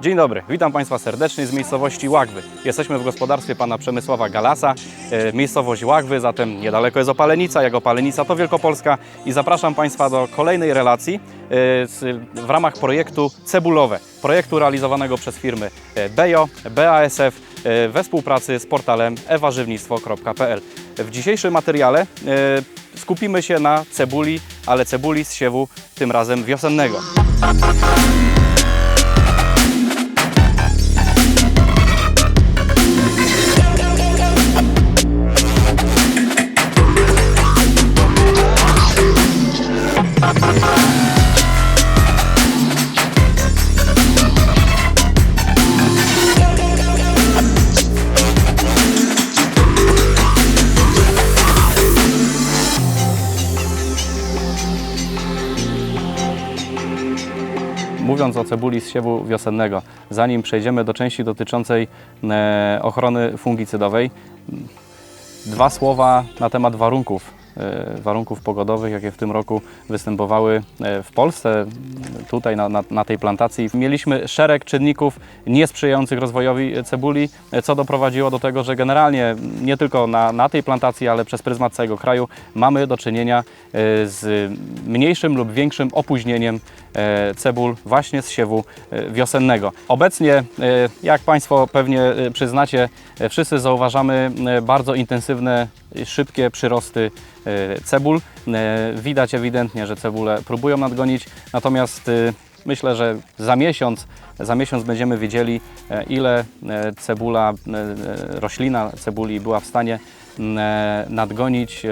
Dzień dobry, witam Państwa serdecznie z miejscowości Łagwy. Jesteśmy w gospodarstwie pana Przemysława Galasa, e, miejscowość Łagwy, zatem niedaleko jest Opalenica, jak Opalenica to Wielkopolska i zapraszam Państwa do kolejnej relacji e, w ramach projektu Cebulowe, projektu realizowanego przez firmy e, Bejo, BASF we współpracy z portalem ewarzywnictwo.pl. W dzisiejszym materiale skupimy się na cebuli, ale cebuli z siewu tym razem wiosennego. Mówiąc o cebuli z siewu wiosennego, zanim przejdziemy do części dotyczącej e, ochrony fungicydowej, dwa słowa na temat warunków, e, warunków pogodowych, jakie w tym roku występowały e, w Polsce, tutaj na, na, na tej plantacji. Mieliśmy szereg czynników niesprzyjających rozwojowi cebuli, co doprowadziło do tego, że generalnie nie tylko na, na tej plantacji, ale przez pryzmat całego kraju mamy do czynienia z mniejszym lub większym opóźnieniem cebul właśnie z siewu e, wiosennego. Obecnie, e, jak Państwo pewnie e, przyznacie, e, wszyscy zauważamy e, bardzo intensywne, szybkie przyrosty e, cebul. E, Widać ewidentnie, że cebule próbują nadgonić, natomiast e, myślę, że za miesiąc, za miesiąc będziemy wiedzieli, e, ile e, cebula, e, e, roślina cebuli była w stanie e, nadgonić e,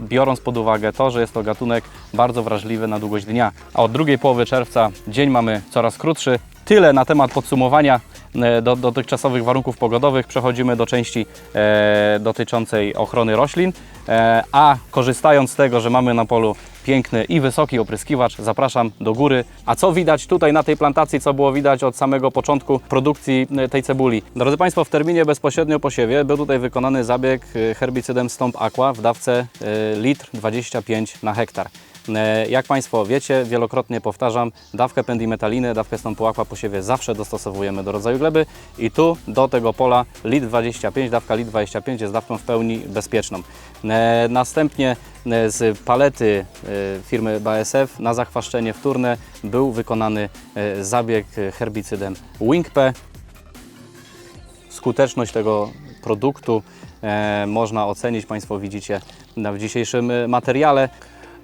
biorąc pod uwagę to, że jest to gatunek bardzo wrażliwy na długość dnia. A od drugiej połowy czerwca dzień mamy coraz krótszy. Tyle na temat podsumowania e, do, dotychczasowych warunków pogodowych. Przechodzimy do części e, dotyczącej ochrony roślin. E, a korzystając z tego, że mamy na polu piękny i wysoki opryskiwacz, zapraszam do góry. A co widać tutaj na tej plantacji, co było widać od samego początku produkcji e, tej cebuli? Drodzy Państwo, w terminie bezpośrednio po siewie był tutaj wykonany zabieg e, herbicydem Stomp Aqua w dawce litr 25 na hektar. E, Jak Państwo wiecie, wielokrotnie powtarzam, dawkę pendimetaliny, dawkę Stompu Aqua po siewie zawsze dostosowujemy do rodzaju gleby i tu do tego pola LIT 25, dawka LIT 25 jest dawką w pełni bezpieczną. E, Następnie e, z palety firmy BASF na zachwaszczenie wtórne był wykonany zabieg herbicydem WINGP. Skuteczność tego produktu można ocenić, Państwo widzicie w dzisiejszym materiale.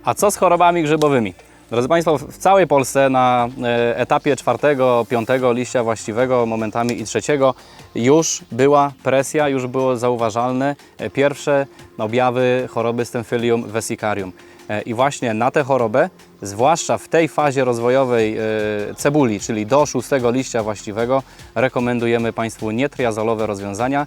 A co z chorobami grzybowymi? Drodzy Państwo, w całej Polsce na e, etapie czwartego, piątego liścia właściwego, momentami i trzeciego, już była presja, już było zauważalne e, pierwsze objawy choroby Stemphylium vesicarium. E, I właśnie na tę chorobę, zwłaszcza w tej fazie rozwojowej cebuli, czyli do szóstego liścia właściwego, rekomendujemy Państwu nietriazolowe rozwiązania,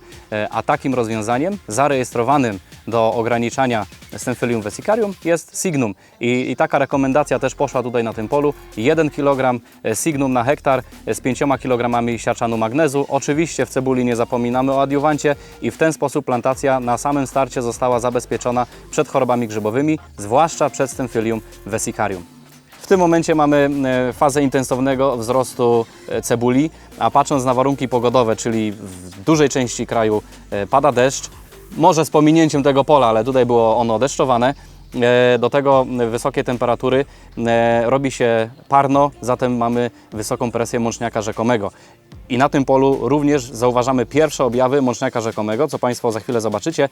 a takim rozwiązaniem zarejestrowanym do ograniczania Stemphylium vesicarium jest Signum. I, I taka rekomendacja też poszła tutaj na tym polu. 1 kg Signum na hektar z 5 kg siarczanu magnezu. Oczywiście w cebuli nie zapominamy o adiuwancie i w ten sposób plantacja na samym starcie została zabezpieczona przed chorobami grzybowymi, zwłaszcza przed Stemphylium vesicarium. W tym momencie mamy e, fazę intensywnego wzrostu e, cebuli, a patrząc na warunki pogodowe, czyli w dużej części kraju e, pada deszcz, może z pominięciem tego pola, ale tutaj było ono deszczowane. E, Do tego wysokie temperatury e, robi się parno, zatem mamy wysoką presję mączniaka rzekomego. I na tym polu również zauważamy pierwsze objawy mączniaka rzekomego, co Państwo za chwilę zobaczycie.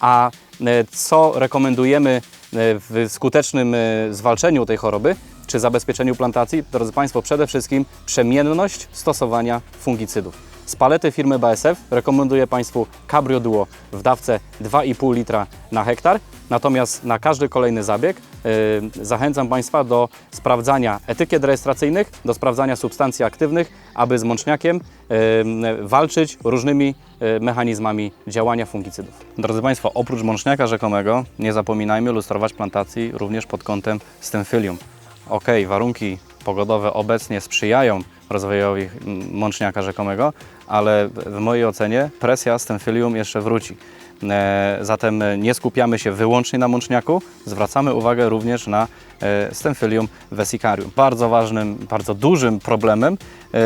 A e, co rekomendujemy w skutecznym zwalczeniu tej choroby, czy zabezpieczeniu plantacji? Drodzy Państwo, przede wszystkim przemienność stosowania fungicydów. Z palety firmy BASF rekomenduję Państwu Cabrio Duo w dawce 2,5 litra na hektar. Natomiast na każdy kolejny zabieg y, zachęcam Państwa do sprawdzania etykiet rejestracyjnych, do sprawdzania substancji aktywnych, aby z mączniakiem y, walczyć różnymi y, mechanizmami działania fungicydów. Drodzy Państwo, oprócz mączniaka rzekomego nie zapominajmy lustrować plantacji również pod kątem stemphylium. Ok, warunki pogodowe obecnie sprzyjają rozwojowi mączniaka rzekomego, ale w mojej ocenie presja stemphylium jeszcze wróci. E, Zatem nie skupiamy się wyłącznie na mączniaku, zwracamy uwagę również na e, Stemphylium vesicarium. Bardzo ważnym, bardzo dużym problemem e,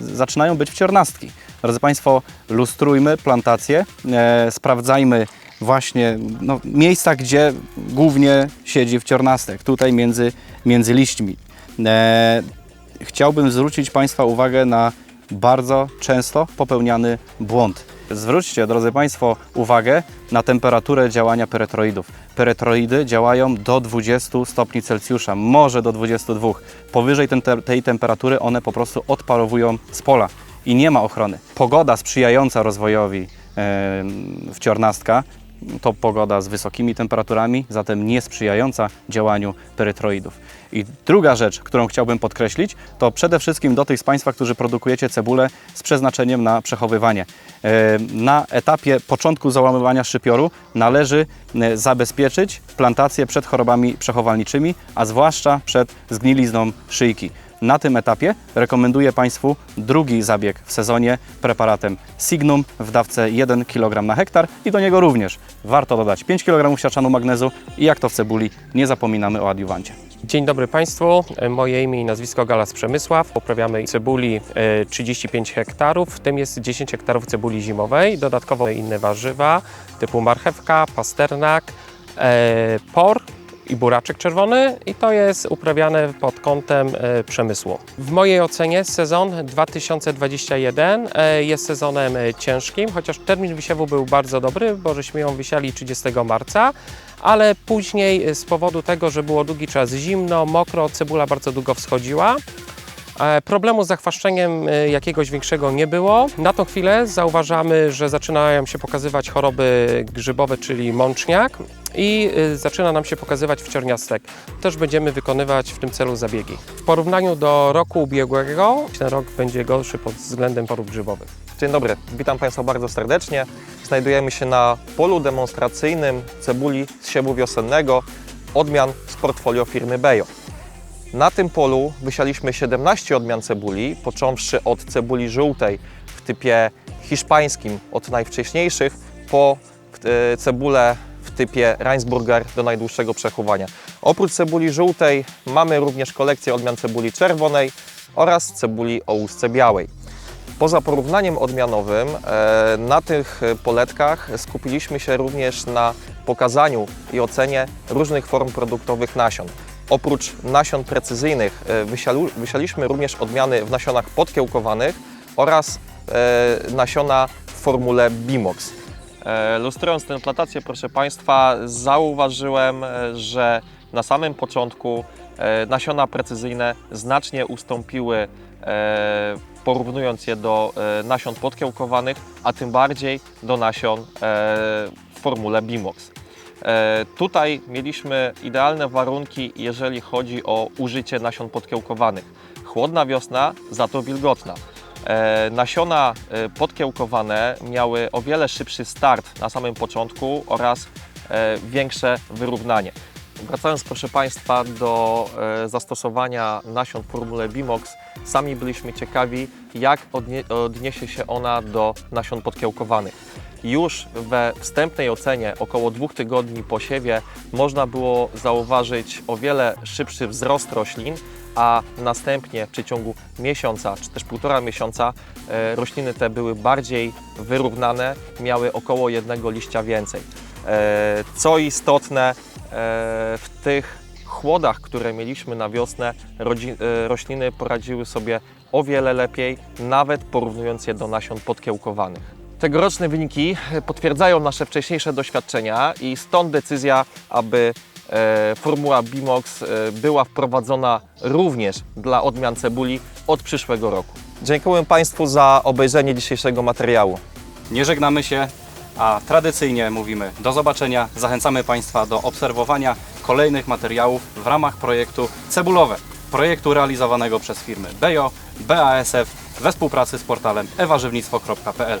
zaczynają być wciornastki. Drodzy Państwo, lustrujmy plantacje, e, sprawdzajmy właśnie no, miejsca, gdzie głównie siedzi wciornastek, tutaj między, między liśćmi. Chciałbym zwrócić Państwa uwagę na bardzo często popełniany błąd. Zwróćcie, drodzy Państwo, uwagę na temperaturę działania peretroidów. Peretroidy działają do 20 stopni Celsjusza, może do 22. Powyżej tej temperatury one po prostu odparowują z pola i nie ma ochrony. Pogoda sprzyjająca rozwojowi wciornastka to pogoda z wysokimi temperaturami, zatem niesprzyjająca działaniu perytroidów. I druga rzecz, którą chciałbym podkreślić, to przede wszystkim do tych z Państwa, którzy produkujecie cebulę z przeznaczeniem na przechowywanie. E, Na etapie początku załamywania szczypioru należy e, zabezpieczyć plantację przed chorobami przechowalniczymi, a zwłaszcza przed zgnilizną szyjki. Na tym etapie rekomenduję Państwu drugi zabieg w sezonie preparatem Signum w dawce 1 kg na hektar i do niego również warto dodać 5 kg siarczanu magnezu i jak to w cebuli nie zapominamy o adiuwancie. Dzień dobry Państwu, moje imię i nazwisko Galas Przemysław. Uprawiamy cebuli e, 35 hektarów, w tym jest 10 hektarów cebuli zimowej, dodatkowo inne warzywa typu marchewka, pasternak, e, por i buraczek czerwony i to jest uprawiane pod kątem e, przemysłu. W mojej ocenie sezon 2021 e, jest sezonem e, ciężkim, chociaż termin wysiewu był bardzo dobry, bo żeśmy ją wysiali 30 marca, ale później z powodu tego, że było długi czas zimno, mokro, cebula bardzo długo wschodziła. E, Problemu z zachwaszczeniem e, jakiegoś większego nie było. Na tą chwilę zauważamy, że zaczynają się pokazywać choroby grzybowe, czyli mączniak i e, zaczyna nam się pokazywać wciorniastek. Też będziemy wykonywać w tym celu zabiegi. W porównaniu do roku ubiegłego, ten rok będzie gorszy pod względem chorób grzybowych. Dzień dobry, witam Państwa bardzo serdecznie. Znajdujemy się na polu demonstracyjnym cebuli z siewu wiosennego odmian z portfolio firmy Bejo. Na tym polu wysialiśmy 17 odmian cebuli, począwszy od cebuli żółtej w typie hiszpańskim, od najwcześniejszych, po e, cebulę w typie Reinsburger do najdłuższego przechowania. Oprócz cebuli żółtej mamy również kolekcję odmian cebuli czerwonej oraz cebuli o łusce białej. Poza porównaniem odmianowym e, na tych poletkach skupiliśmy się również na pokazaniu i ocenie różnych form produktowych nasion. Oprócz nasion precyzyjnych e, wysialiśmy również odmiany w nasionach podkiełkowanych oraz e, nasiona w formule Bimox. E, Lustrując tę plantację, proszę Państwa, zauważyłem, że na samym początku nasiona precyzyjne znacznie ustąpiły, porównując je do nasion podkiełkowanych, a tym bardziej do nasion w formule Bimox. E, Tutaj mieliśmy idealne warunki, jeżeli chodzi o użycie nasion podkiełkowanych. Chłodna wiosna, za to wilgotna. E, Nasiona e, podkiełkowane miały o wiele szybszy start na samym początku oraz większe wyrównanie. Wracając proszę Państwa do zastosowania nasion w formule Bimox, sami byliśmy ciekawi, jak odnie, odniesie się ona do nasion podkiełkowanych. Już we wstępnej ocenie, około dwóch tygodni po siewie, można było zauważyć o wiele szybszy wzrost roślin, a następnie w przeciągu miesiąca czy też półtora miesiąca e, rośliny te były bardziej wyrównane, miały około jednego liścia więcej. E, Co istotne, e, w tych chłodach, które mieliśmy na wiosnę, rośliny poradziły sobie o wiele lepiej, nawet porównując je do nasion podkiełkowanych. Tegoroczne wyniki potwierdzają nasze wcześniejsze doświadczenia i stąd decyzja, aby e, formuła Bimox e, była wprowadzona również dla odmian cebuli od przyszłego roku. Dziękuję Państwu za obejrzenie dzisiejszego materiału. Nie żegnamy się, a tradycyjnie mówimy do zobaczenia. Zachęcamy Państwa do obserwowania kolejnych materiałów w ramach projektu Cebulowe. Projektu realizowanego przez firmy Bejo, BASF we współpracy z portalem eważywnictwo.pl.